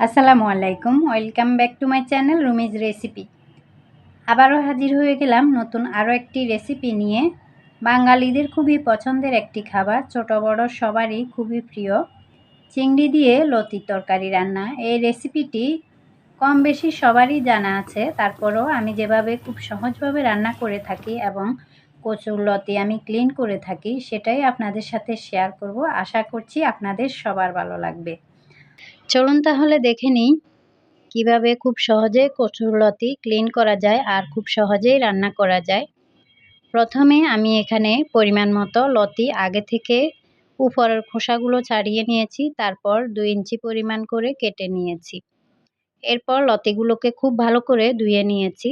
আসসালামু আলাইকুম, welcome back to my channel Rumi's recipe. আবারও হাজির হয়ে গেলাম নতুন আরও একটি রেসিপি নিয়ে। বাঙালিদের খুবই পছন্দের একটি খাবার, ছোট বড় সবারই খুবই প্রিয়। চিংড়ি দিয়ে লতি তরকারি রান্না। এই রেসিপিটি কম বেশি সবারই জানা আছে। তারপরও আমি যেভাবে খুব সহজভাবে রান্না করে থাকি এবং কচুর লতি আমি ক্লিন করে থাকি, সেটাই আপনাদের সাথে শেয়ার করব। আশা করছি আপনাদের সবার ভালো লাগবে। চলুন তাহলে দেখে নিই কীভাবে খুব সহজে কচুরলতি ক্লিন করা যায় আর খুব সহজেই রান্না করা যায়। প্রথমে আমি এখানে পরিমাণ মতো লতি আগে থেকে উপরের খোসাগুলো ছাড়িয়ে নিয়েছি, তারপর দুই ইঞ্চি পরিমাণ করে কেটে নিয়েছি। এরপর লতিগুলোকে খুব ভালো করে ধুয়ে নিয়েছি।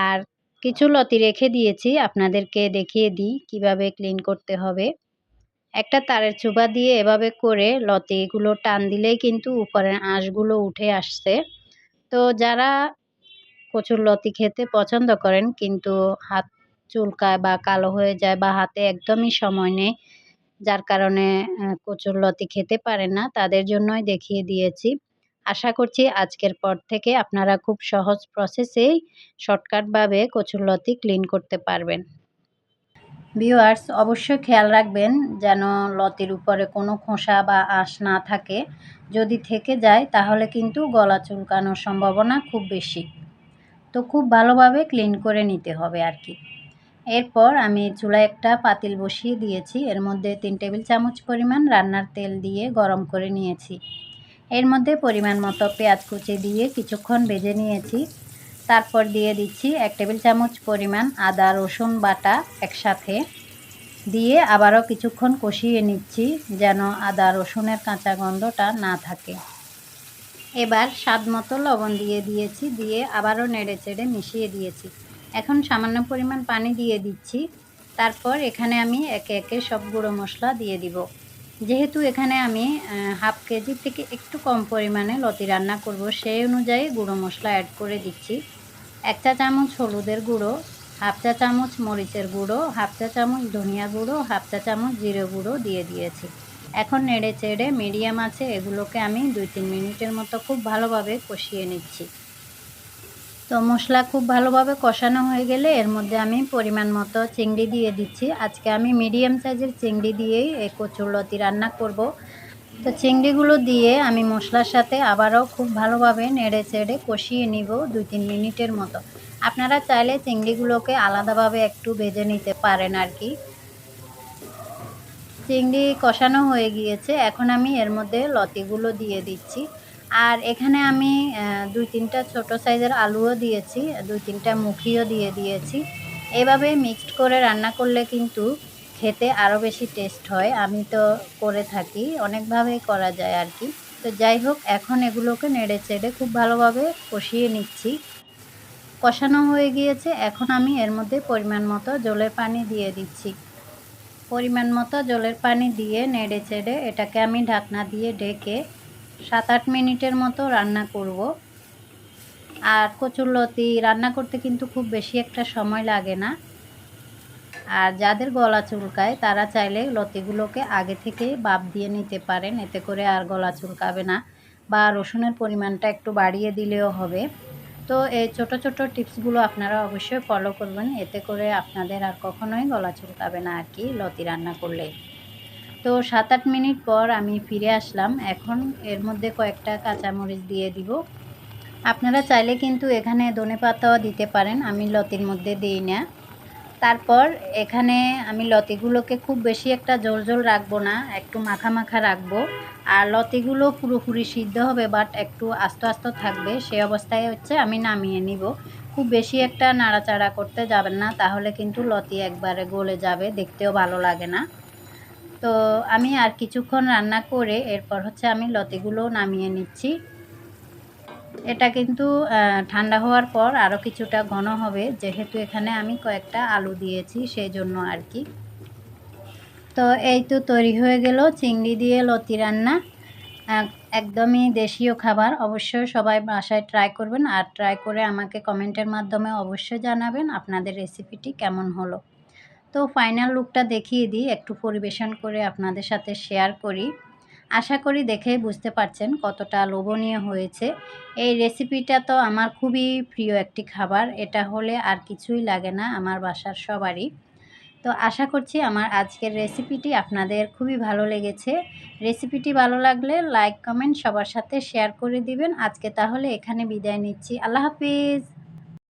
আর কিছু লতি রেখে দিয়েছি, আপনাদেরকে দেখিয়ে দিই কীভাবে ক্লিন করতে হবে। একটা তারের চুবা দিয়ে এভাবে করে লতিগুলো টান দিলেই কিন্তু উপরের আঁশগুলো উঠে আসছে। তো যারা কচুর লতি খেতে পছন্দ করেন কিন্তু হাত চুলকায় বা কালো হয়ে যায় বা হাতে একদমই সময় নেই, যার কারণে কচুর লতি খেতে পারে না, তাদের জন্যই দেখিয়ে দিয়েছি। আশা করছি আজকের পর থেকে আপনারা খুব সহজ প্রসেসেই শর্টকাটভাবে কচুর লতি ক্লিন করতে পারবেন। ভিউয়ার্স, অবশ্যই খেয়াল রাখবেন যেন লতির উপরে কোনো খোসা বা আঁশ না থাকে। যদি থেকে যায়, তাহলে কিন্তু গলা চুলকানোর সম্ভাবনা খুব বেশি। তো খুব ভালোভাবে ক্লিন করে নিতে হবে আর কি। এরপর আমি চুলায় একটা পাতিল বসিয়ে দিয়েছি। এর মধ্যে তিন টেবিল চামচ পরিমাণ রান্নার তেল দিয়ে গরম করে নিয়েছি। এর মধ্যে পরিমাণ মতো পেঁয়াজ কুচি দিয়ে কিছুক্ষণ ভেজে নিয়েছি। তারপর দিয়ে দিচ্ছি এক টেবিল চামচ পরিমাণ আদা, রসুন বাটা একসাথে। দিয়ে আবারও কিছুক্ষণ কষিয়ে নিচ্ছি যেন আদা, রসুনের কাঁচা গন্ধটা না থাকে। এবার স্বাদ মতো লবণ দিয়ে দিয়েছি, দিয়ে আবারও নেড়ে চেড়ে মিশিয়ে দিয়েছি। এখন সামান্য পরিমাণ পানি দিয়ে দিচ্ছি। তারপর এখানে আমি একে একে সব গুঁড়ো মশলা দিয়ে দিব। যেহেতু এখানে আমি হাফ কেজি থেকে একটু কম পরিমাণে লতি রান্না করব, সেই অনুযায়ী গুঁড়ো মশলা অ্যাড করে দিচ্ছি। এক চা চামচ হলুদের গুঁড়ো, হাফ চা চামচ মরিচের গুঁড়ো, হাফ চা চামচ ধনিয়া গুঁড়ো, হাফ চা চামচ জিরে গুঁড়ো দিয়ে দিয়েছি। এখন নেড়ে চেড়ে মিডিয়াম আছে, এগুলোকে আমি দুই তিন মিনিটের মতো খুব ভালোভাবে কষিয়ে নিচ্ছি। তো মশলা খুব ভালোভাবে কষানো হয়ে গেলে এর মধ্যে আমি পরিমাণ মতো চিংড়ি দিয়ে দিচ্ছি। আজকে আমি মিডিয়াম সাইজের চিংড়ি দিয়েই এই কচুরলতি রান্না করব। তো চিংড়িগুলো দিয়ে আমি মশলার সাথে আবারও খুব ভালোভাবে নেড়ে চেড়ে কষিয়ে নিব দুই তিন মিনিটের মতো। আপনারা চাইলে চিংড়িগুলোকে আলাদাভাবে একটু ভেজে নিতে পারেন আর কি। চিংড়ি কষানো হয়ে গিয়েছে। এখন আমি এর মধ্যে লতিগুলো দিয়ে দিচ্ছি। আর এখানে আমি দুই তিনটা ছোট সাইজের আলুও দিয়েছি, দুই তিনটা মুখিও দিয়ে দিয়েছি। এভাবে মিক্সড করে রান্না করলে কিন্তু খেতে আরও বেশি টেস্ট হয়। আমি তো করে থাকি, অনেকভাবেই করা যায় আর কি। তো যাই হোক, এখন এগুলোকে নেড়ে চেড়ে খুব ভালোভাবে কষিয়ে নিচ্ছি। কষানো হয়ে গিয়েছে, এখন আমি এর মধ্যে পরিমাণ মতো জলের পানি দিয়ে দিচ্ছি। পরিমাণ মতো জলের পানি দিয়ে নেড়ে চেড়ে এটাকে আমি ঢাকনা দিয়ে ঢেকে সাত আট মিনিটের মতো রান্না করব। আর কচুরলতি রান্না করতে কিন্তু খুব বেশি একটা সময় লাগে না। আর যাদের গলা চুলকায়, তারা চাইলে লতিগুলোকে আগে থেকে বাপ দিয়ে নিতে পারেন। এতে করে আর গলা চুলকাবে না বা রসুনের পরিমাণটা একটু বাড়িয়ে দিলেও হবে। তো এই ছোট ছোট টিপসগুলো আপনারা অবশ্যই ফলো করবেন। এতে করে আপনাদের আর কখনোই গলা চুলকাবে না আর কি লতি রান্না করলে। তো সাত আট মিনিট পর আমি ফিরে আসলাম। এখন এর মধ্যে কয়েকটা কাঁচামরিচ দিয়ে দিব। আপনারা চাইলে কিন্তু এখানে ধনে পাতাও দিতে পারেন, আমি লতির মধ্যে দিই না। তারপর এখানে আমি লতিগুলোকে খুব বেশি একটা জল জল রাখব না, একটু মাখা মাখা রাখব। আর লতিগুলো পুরোপুরি সিদ্ধ হবে, বাট একটু আস্তে আস্তে থাকবে, সে অবস্থায় হচ্ছে আমি নামিয়ে নিব। খুব বেশি একটা নাড়াচাড়া করতে যাবেন না, তাহলে কিন্তু লতি একবারে গলে যাবে, দেখতেও ভালো লাগে না। তো আমি আর কিছুক্ষণ রান্না করে এরপর হচ্ছে আমি লতিগুলো নামিয়ে নিচ্ছি। এটা কিন্তু ঠান্ডা হওয়ার পর আরও কিছুটা ঘন হবে, যেহেতু এখানে আমি কয়েকটা আলু দিয়েছি সেই জন্য আর কি। তো এই তো তৈরি হয়ে গেল চিংড়ি দিয়ে লতি রান্না। একদমই দেশীয় খাবার, অবশ্যই সবাই বাসায় ট্রাই করবেন। আর ট্রাই করে আমাকে কমেন্টের মাধ্যমে অবশ্যই জানাবেন আপনাদের রেসিপিটি কেমন হলো। তো ফাইনাল লুকটা দেখিয়ে দিই, একটু পরিবেশন করে আপনাদের সাথে শেয়ার করি। আশা করি দেখে বুঝতে পারছেন কতটা লোভনীয় হয়েছে। এই রেসিপিটা তো আমার খুবই প্রিয় একটি খাবার, এটা হলে আর কিছুই লাগে না আমার বাসার সবারই। তো আশা করছি আমার আজকের রেসিপিটি আপনাদের খুবই ভালো লেগেছে। রেসিপিটি ভালো লাগলে লাইক কমেন্ট সবার সাথে শেয়ার করে দিবেন। আজকে তাহলে এখানে বিদায় নিচ্ছি। আল্লাহ হাফিজ!